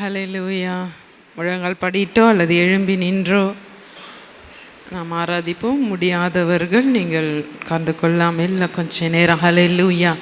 ஹalleluya முழங்கால் படிட்டோ அல்லது எழும்பி நின்றோ நாம் ஆராதிப்போம். முடியாதவர்கள் நீங்கள் கலந்து கொள்ளாமல் இல்லை கொஞ்ச நேரம். ஹalleluya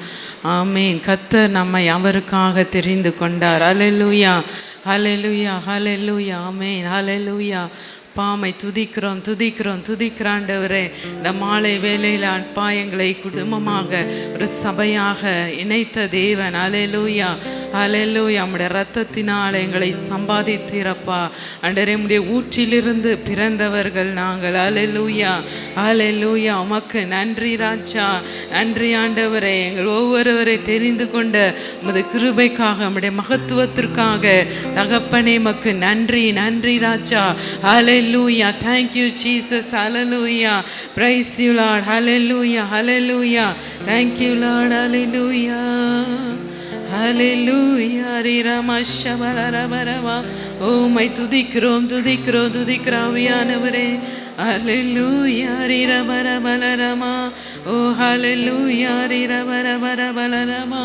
ஆமேன். கத்த நம்மை அவருக்காக தெரிந்து கொண்டார். ஹalleluya ஹalleluya ஹலெலுயா ஆமேன். ஹalleluya பாமை துதிக்கிறோம் துதிக்கிறோம் துதிக்கிறாண்டவரே. இந்த மாலை வேளையில் அப்பாயங்களை குடும்பமாக ஒரு சபையாக இணைத்த தேவன். அலையலூயா அலையலூயா நம்முடைய ரத்தத்தினால் எங்களை சம்பாதித்தீரப்பா. அண்டரே உடைய ஊற்றிலிருந்து பிறந்தவர்கள் நாங்கள். அலையலூயா அலையலூயா உமக்கு நன்றி ராஜா. நன்றி ஆண்டவரே. எங்கள் ஒவ்வொருவரை தெரிந்து கொண்ட உமது கிருபைக்காக நம்முடைய மகத்துவத்திற்காக தகப்பனே மக்கு நன்றி நன்றி ராஜா. அலை hallelujah thank you Jesus hallelujah praise you lord hallelujah hallelujah thank you lord hallelujah hallelujah ரீரமஷபலரபரவா oh my துதிக்கிறோம் துதிக்கிறோம் துதிக்கிறாவியானவரே ஹலெல்லூயா ரீரபரபலரமா ஓ ஹலெல்லூயா ரீரபரபரபலரமா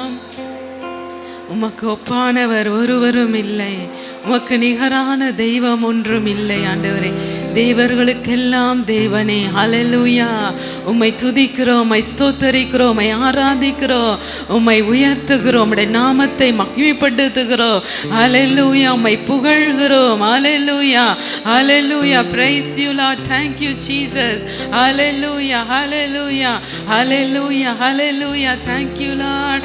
உமக்கு ஒப்பானவர் ஒருவரும் இல்லை உமக்கு நிகரான தெய்வம் ஒன்றும் இல்லை ஆண்டவரே. தேவர்களுக்கெல்லாம் தேவனே ஹalleluya. உம்மை துதிக்கிறோம் உம்மை ஸ்தோத்தரிக்கிறோம் உம்மை ஆராதிக்கிறோம் உம்மை உயர்த்துகிறோம் உம்முடைய நாமத்தை மகிமைப்படுத்துகிறோம். ஹalleluya. உம்மை புகழ்கிறோம் ஹalleluya. ஹalleluya. பிரைஸ் யூலா lord. Thank you jesus. hallelujah hallelujah hallelujah hallelujah thank you lord.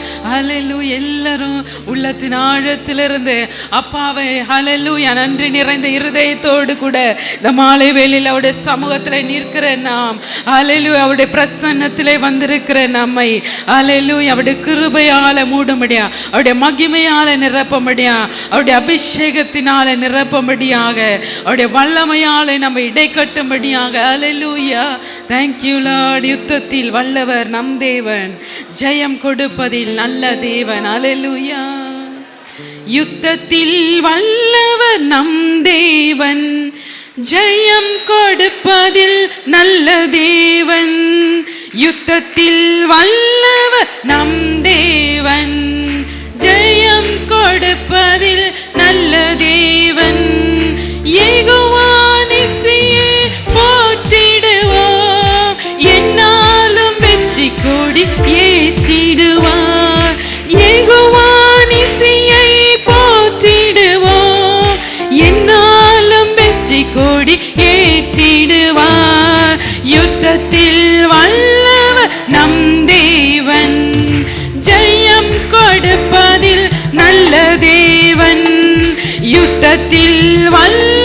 எல்லாரும் உள்ளத்தின் ஆழத்திலிருந்து அப்பாவை ஹalleluya. நன்றி நிறைந்த இருதயத்தோடு கூட இந்த மாலை வேளையில் அவருடைய சமூகத்தில் நிற்கிற நாம். ஹalleluya அவருடைய பிரசன்னத்திலே வந்திருக்கிற நம்மை. ஹalleluya அவருடைய கிருபையால மூடும்படியா அவருடைய மகிமையால நிரப்பும்படியா அவருடைய அபிஷேகத்தினால நிரப்பும்படியாக அவருடைய வல்லமையால நம்ம இடை கட்டும்படியாக. ஹalleluya thank you யுத்தத்தில் வல்லவர் நம் தேவன். ஜெயம் கொடுப்பதில் நல்ல தேவன். அலையிலூயா. யுத்தத்தில் வல்லவர் நம் தேவன். ஜெயம் கொடுப்பதில் நல்ல தேவன். யுத்தத்தில் வல்லவ நம் தேவன். ஜெயம் கொடுப்பதில் நல்ல தேவன். ஏகுவா யுத்தத்தில் வல்ல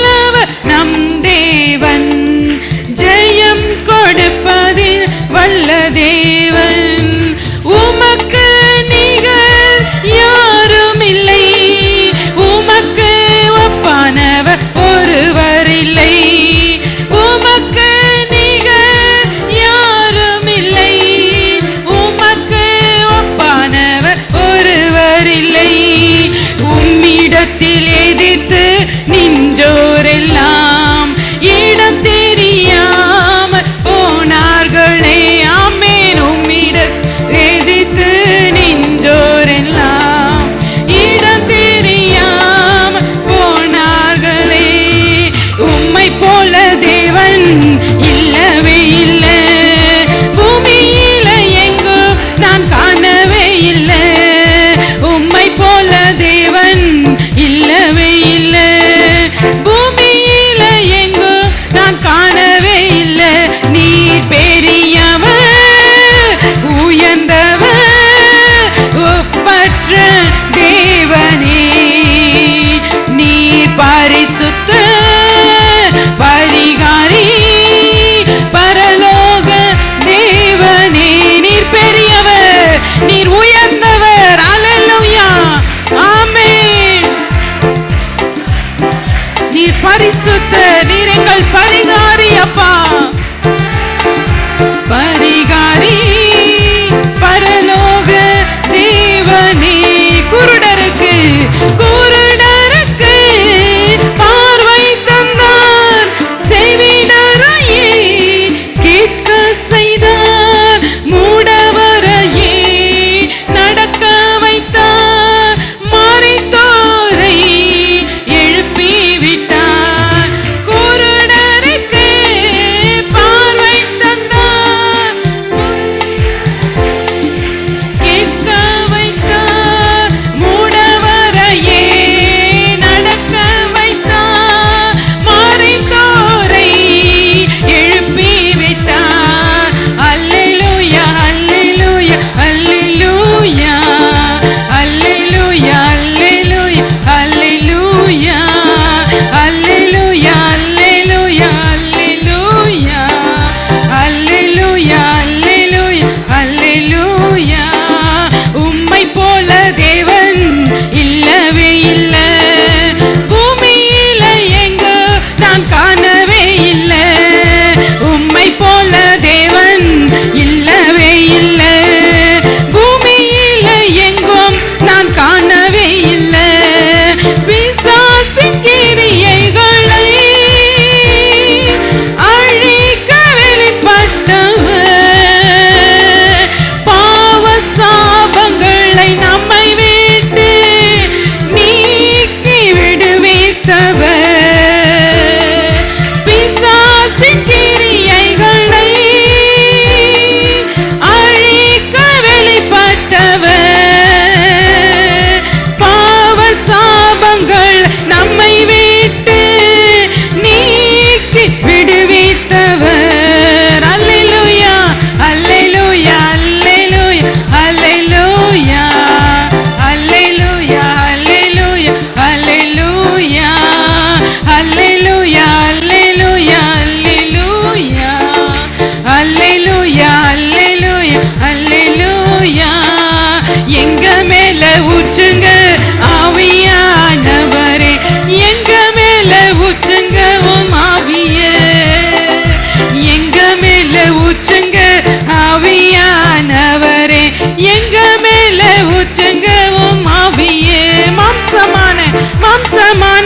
Samsama.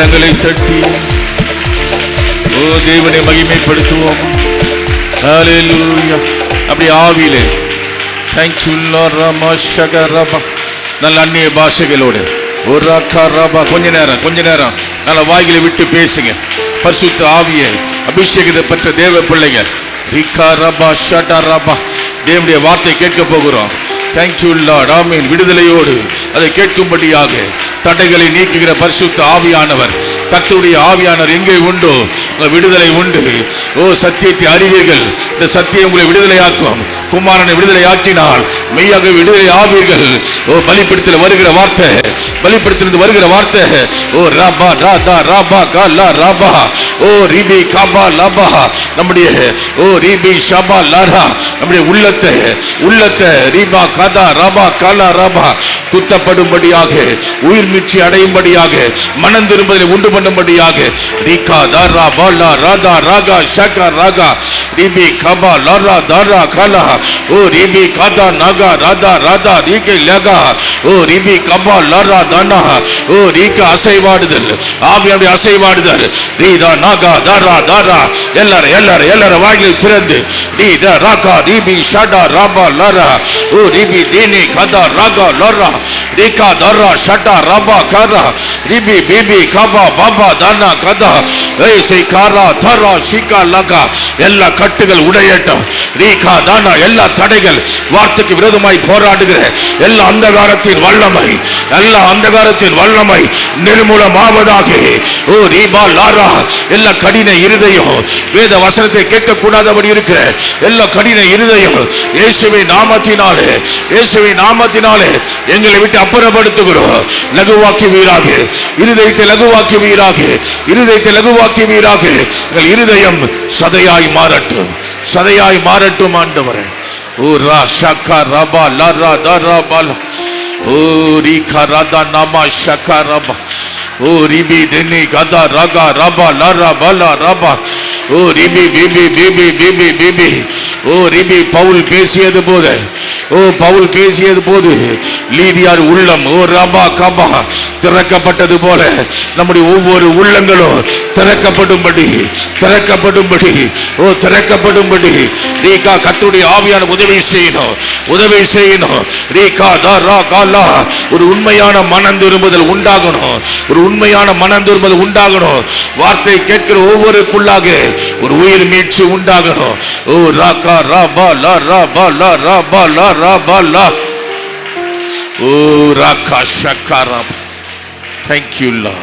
கரங்களை தட்டி ஓ தேவனை மகிமைப்படுத்துவோம். அப்படி ஆவியிலே. தேங்க்யூ ரமா ரபா நல்ல அந்நிய பாஷைகளோடு. ஒரு அக்கா ரபா கொஞ்ச நேரம் கொஞ்ச நேரம். நல்ல வாயில விட்டு பேசுங்க. பரிசுத்த ஆவியை அபிஷேகத்தை பெற்ற தேவ பிள்ளைங்க ரிகா ரபா ஷட்டா ரபா. தேவனுடைய வார்த்தை கேட்க போகிறோம். தேங்க்யூ லார்ட் ஆமீன். விடுதலையோடு. அதை கேட்கும்படியாக தடைகளை நீக்குகிற பரிசுத்த ஆவியானவர். கத்துடைய ஆவியானவர் எங்கே உண்டோ விடுதலை உண்டு. ஓ சத்தியத்தை அறிவீர்கள். இந்த சத்தியம் உங்களை விடுதலையாக்கும். குமாரனை விடுதலையாக்கினால் மெய்யாக விடுதலை ஆவீர்கள். ஓ பலிப்பிடத்தில் வருகிற வார்த்தை பலிப்பிடத்திலிருந்து வருகிற வார்த்தை. ஓ ராபா ராதா ராபா காலா ராபா. ஓ ரீபி காபா லாபா. நம்முடைய ஓ ரீபி ஷாபா லாரா. நம்முடைய உள்ளத்தை உள்ளத்தை ரீபா காதா ராபா காலா ராபா. குத்தப்படும்படியாக உயிர் மீட்சி அடையும்படியாக மனம் திரும்பதை உண்டு பண்ணும்படியாக ரீகா தாரா பாலா ராதா ராகா ஷாகா ராகா ரிபி கபா லாரா தாரா காலா ஓ ரிபி காதா நாகா ராதா ராதா ரீகை லகா ஓ ரிபி கபா லாரா தானா ஓ ரீகா அசைவாடுதல் ஆவியாவுடைய அசைவாடுதல் ரீதா நாகா தாரா தாரா எல்லாரும் எல்லாரும் எல்லாரும் வாயிலை திறந்து ரீதா ராகா ரிபி ஷாடா ராபா லாரா ஓ ரிபி தீனி கதா ராகா லாரா ரீகா தாரா ஷடா ராபா காரா ரிபி பிபி கபா பாபா தானா கதா ஏய் சை காரா தரா ஷிகா லகா எல்லா கட்டுகள் உடையட்டும் ரீகா தானா எல்லா தடைகள் வார்த்தைக்கு விரோதமாய் போராடுகிற எல்லா அந்தகாரத்தின் வல்லமை எல்லா அந்தகாரத்தின் வல்லமை நிர்மூலமாவதாக ஓ ரீபா லாரா எல்லா கடின இருதயம் வேத வசனத்தை கேட்கக்கூடாதபடி இருக்கிற எல்லா கடின இருதயம் இயேசுவை நாமத்தினாலே இயேசுவை நாமத்தினாலே எங்களை விட்டு அப்புறப்படுத்துகிறோம் லகுவாக்கி வீராக இருதயத்தை லகுவாக்கி வீராக இருதயத்தை லகுவாக்கி வீராக. எங்கள் இருதயம் சதையாய் மாறட்டும் சதையாய் மாறட்டும் ஆண்டவரே. ஓ ரா ஷக்கா ரபா லரா தரா பாலா ஓ ரீகா ராதா நாமா ஷக்கா ரபா ஓ ரிபி தினி கதா ரகா ரபா லரா பலா ரபா ஓ ரிபி பிபி பிபி பிபி பிபி ஓ ரிபி பவுல் பேசியது போது ஓ பவுல் பேசியது போது லீதியார் உள்ளம் ஓ ரபா கபா திறக்கப்பட்டது போல நம்முடைய ஒவ்வொரு உள்ளங்களும் திறக்கப்படும்படி திறக்கப்படும்படி ஓ திறக்கப்படும்படி. ரீகா கத்துடைய ஆவியான உதவி செய்யணும் உதவி செய்யணும். ரீகா தா ரா காலா ஒரு உண்மையான மனம் திரும்புதல் உண்டாகணும். ஒரு உண்மையான மனம் திரும்புதல் உண்டாகணும். வார்த்தை கேட்கிற ஒவ்வொருக்குள்ளாக ஒரு உயிர் மீட்சி உண்டாகணும். ஓ ராகா ரா பா லா ரா பா லா ரா பா லா ரா பா லா. ஓ ராகா ஷக்கா ரா தேங்க்யூ லா